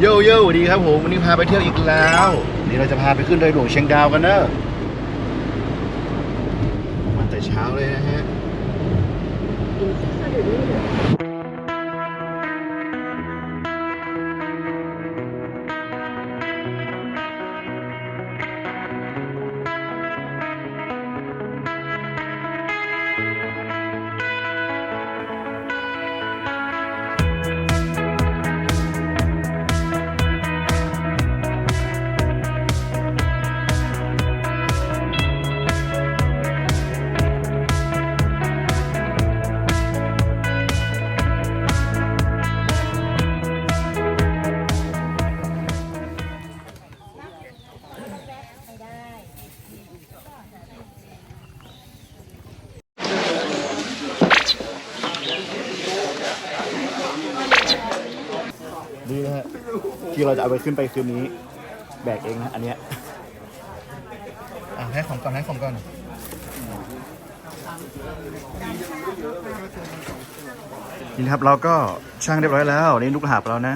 โยโย่สวัสดีครับผมวันนี้พาไปเที่ยวอีกแล้วนี่เราจะพาไปขึ้นดอยหลวงเชียงดาวกันเนอะมาแต่เช้าเลยนะฮะ ที่เราจะเอาไปขึ้นไปคืนนี้ แบกเองนะอันเนี้ยอะให้ของก่อนให้ของก่อนนี่นะครับเราก็ช่างเรียบร้อยแล้วนี่ลูกหาบเรานะ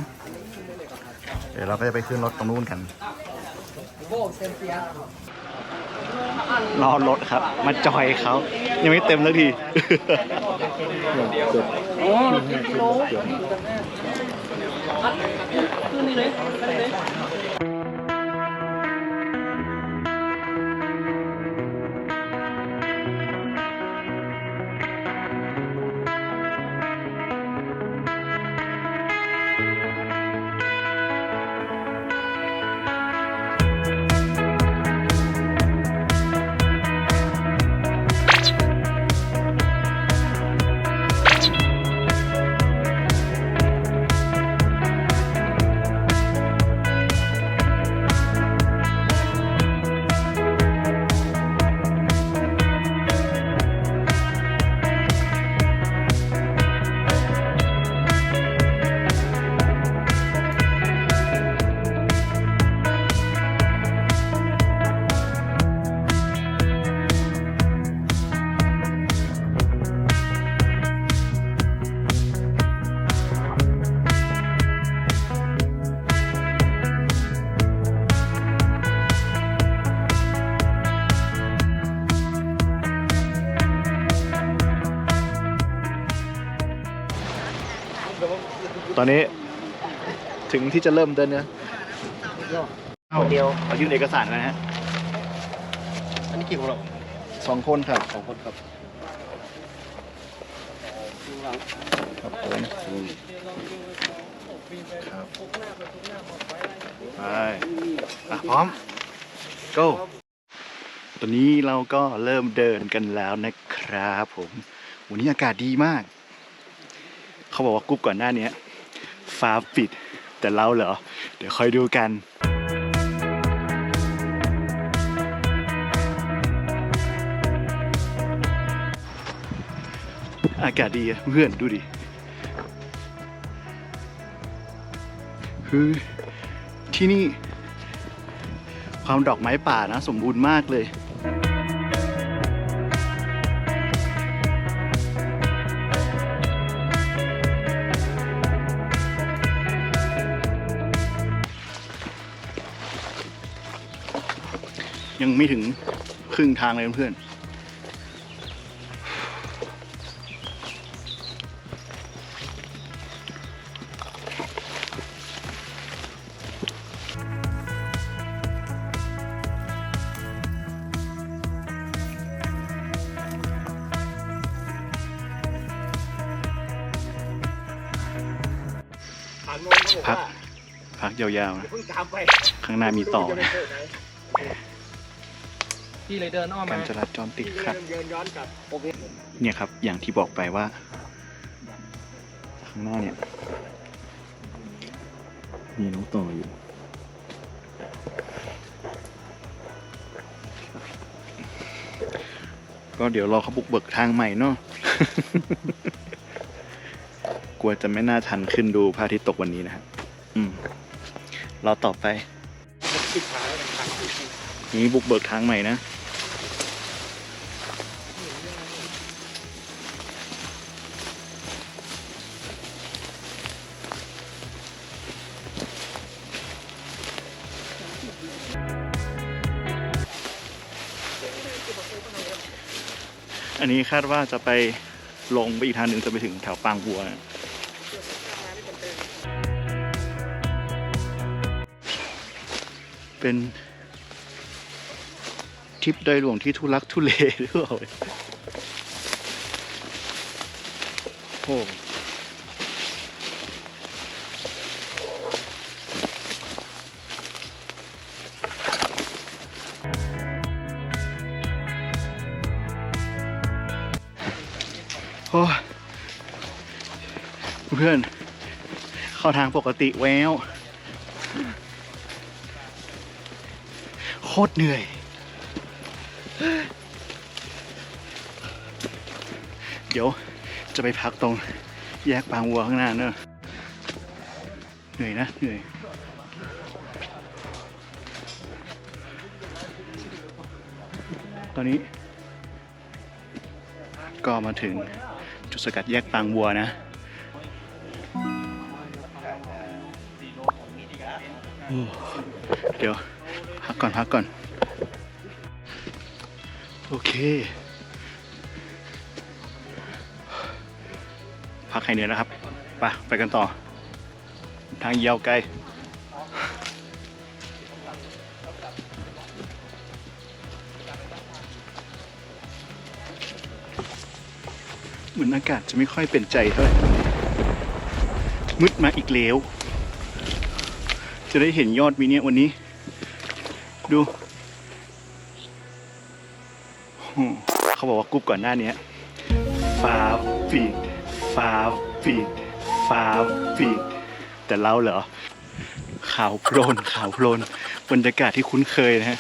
เดี๋ยวเราก็จะไปขึ้นรถตรงนู้นกันรอรถครับ มาจอยเขายังไม่เต็มสักทีตอ né? นนี้ถึงที่จะเริ่มเดินเนี่ยเอาเดียวเอายื่นเอกสารนะฮะ อันนี้กี่คนหรอสองคนครับสองคนครับครับผมครับไปอะพร้อม go ตอนนี้เราก็เริ่มเดินกันแล้วนะครับผม วันนี้อากาศดีมาก เขาบอกว่ากรุ๊ปก่อนหน้านี้ ฟ้าปิด แต่เราเหรอ เดี๋ยวคอยดูกันอากาศดีเพื่อนดูดิคือที่นี่ ความดอกไม้ป่านะ สมบูรณ์มากเลย ยังไม่ถึงครึ่งทางเลยเพื่อนถามนนท์เขาบอกพักว่าพักยาวๆนะเพิ่งตามไปข้างหน้ามีต่อนะ พี่เลยเดินอ้อมกามารจราจรติดขัด เดินย้อนกลับโอเคเนี่ยครับ อย่างที่บอกไปว่า ข้างหน้าเนี่ย มีน้องต่ออยู่ ก็เดี๋ยวรอเขาบุกเบิกทางใหม่เนาะ กลัวจะไม่น่าทันขึ้นดูพระอาทิตย์ตกวันนี้นะครับอืมเราต่อไป ปิดท้ายต่างนี้บุกเบิกทางใหม่นะ อันนี้คาดว่าจะไปลงไปอีกทางหนึ่งจะไปถึงแถวปางบัวนะเป็นทริปโดยหลวงที่ทุลักทุเลหรือเปล่าโอ้ โอ้เพื่อน เข้าทางปกติแววโคตรเหนื่อย เดี๋ยวจะไปพักตรงแยกบางวัวข้างหน้าเนอะเหนื่อยนะ เหนื่อยตอนนี้ก็มาถึง จุดสกัดแยกบางวัวนะโอ้เดี๋ยว พักก่อน พักก่อน โอเค พักให้เหนื่อยนะครับ ไป ไปกันต่อ ทางยาวไกล มือนอากาศจะไม่ค่อยเป็นใจเท่าไหร่มืดมาอีกแล้ว จะได้เห็นยอดวีเนี่ยวันนี้ ดูเขาบอกว่ากรุ๊ปก่อนหน้านี้ฟ้าฟีดฟ้าฟีดฟ้าฟีดแต่เราเหรอขาวโพลนขาวโพลนบรรยากาศที่คุ้นเคยนะฮะ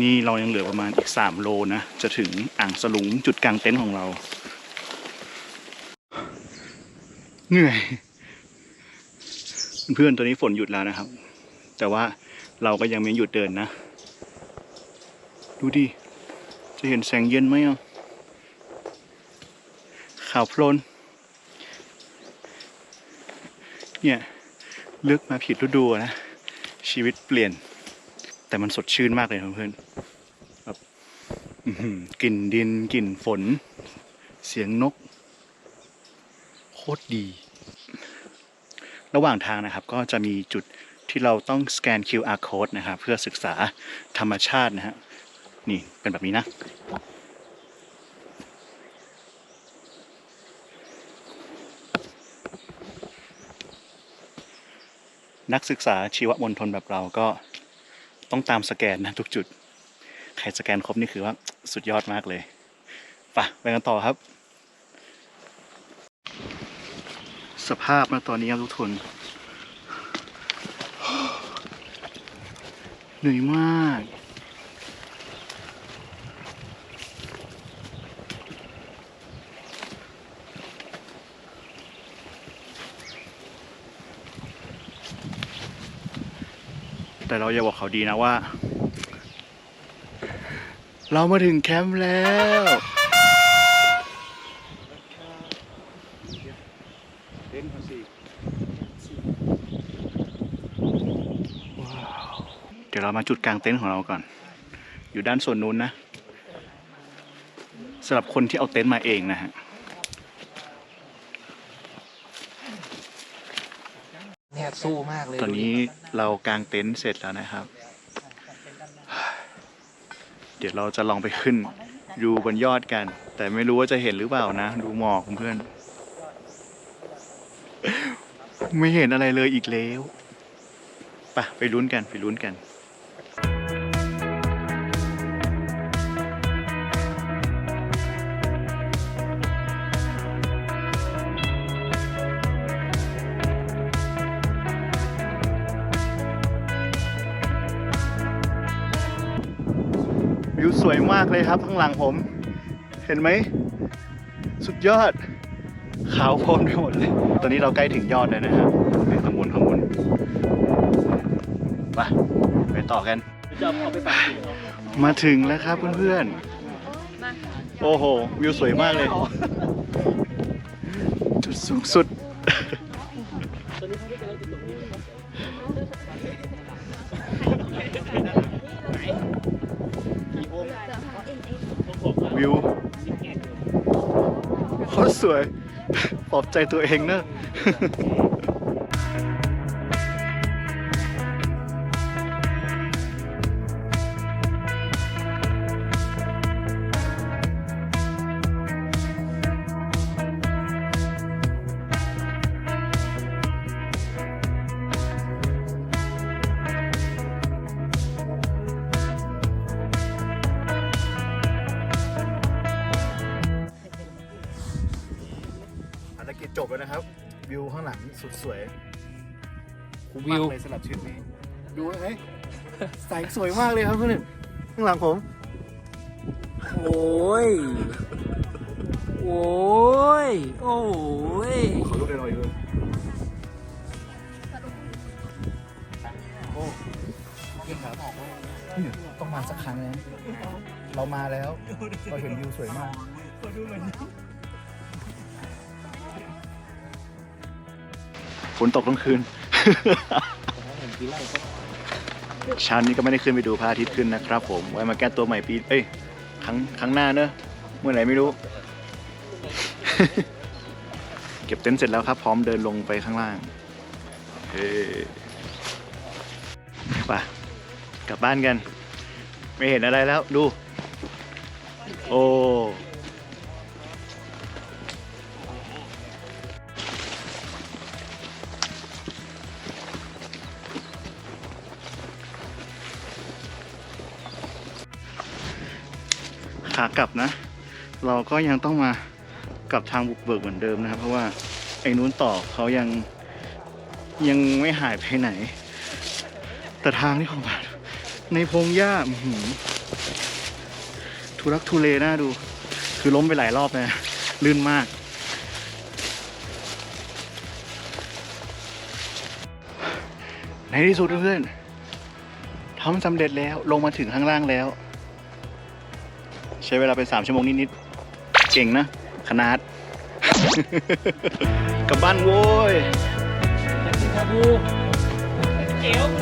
นี่เรายังเหลือประมาณอีก 3 โลนะ จะถึงอ่างสลุงจุดกลางเต็นท์ของเรา เหนื่อย เพื่อนตอนนี้ฝนหยุดแล้วนะครับ แต่ว่าเราก็ยังไม่หยุดเดินนะ ดูดิ จะเห็นแสงเย็นไหมอะขาวโพลน เนี่ย เลือกมาผิดฤดูนะ ชีวิตเปลี่ยน แต่มันสดชื่นมากเลยเพื่อนแบบกลิ่นดินกลิ่นฝน เสียงนก โคตรดี ระหว่างทางนะครับก็จะมีจุดที่เราต้องสแกน QR code นะครับเพื่อศึกษาธรรมชาตินะฮะนี่เป็นแบบนี้นะนักศึกษาชีวมณฑลแบบเราก็ ต้องตามสแกนนะทุกจุด ใครสแกนครบนี่คือว่าสุดยอดมากเลยไปะไปกันต่อครับ สภาพนะตอนนี้ครับทุกคนเหนื่อยมาก แต่เราอย่าบอกเขาดีนะว่า เรามาถึงแคมป์แล้วเดี๋ยวเรามาจุดกลางเต็นท์ของเราก่อน อยู่ด้านส่วนนู้นนะสำหรับคนที่เอาเต็นท์มาเองนะฮะ เนี่ย สู้มากเลยตอนนี้เรากางเต็นท์เสร็จแล้วนะครับ เดี๋ยวเราจะลองไปขึ้นดูบนยอดกัน แต่ไม่รู้ว่าจะเห็นหรือเปล่านะ ดูหมอกเพื่อน ไม่เห็นอะไรเลยอีกแล้วไปะไปลุ้นกันไปลุ้นกัน สวยมากเลยครับ ข้างหลังผม เห็นไหม สุดยอด ขาวโพลนไปหมดเลย ตอนนี้เราใกล้ถึงยอดแล้วนะครับในข้างบนข้างบนไปไปต่อกันจะเอาไปฝากกินมาถึงแล้วครับเพื่อนๆ โอ้โห วิวสวยมากเลย จุดสูงสุด สวยปลอบใจตัวเองเนอะ บแล้วนะครับ วิวข้างหลังสุดสวยคุ้มมากเลยสำหรับทริปนี้ ดูไหมแสงสวยมากเลยครับเพื่อนข้างหลังผม โอ้ย โอ้ย โอ้ย ขอรูปหน่อยเลยโอ้ยิ่งครับนี่ต้องมาสักครั้งนะเรามาแล้ว เราเห็นวิวสวยมาก นตกทั้งคืน เช้านี้ก็ไม่ได้ขึ้นไปดูพระอาทิตย์ขึ้นนะครับผม ไว้มาแก้ตัวใหม่ปี เอ้ย ครั้งครั้งหน้าเนอะ เมื่อไหร่ไม่รู้ เก็บเต็นท์เสร็จแล้วครับ พร้อมเดินลงไปข้างล่าง เฮ้ไปกลับบ้านกัน ไม่เห็นอะไรแล้ว ดู โอ้ ขากลับนะ เราก็ยังต้องมากลับทางบุกเบิกเหมือนเดิมนะครับ เพราะว่าไอ้นู้นต่อเขายังยังไม่หายไปไหน แต่ทางที่เขามาในพงหญ้าหืมทุรักทุเลน่าดู คือล้มไปหลายรอบนะ ลื่นมากในที่สุดเพื่อนๆทำสำเร็จแล้วลงมาถึงข้างล่างแล้ว ช้เวลาไปสามชั่วโมงนิดๆเก่งนะ ขนาด กลับบ้านโว้ยเอวเลย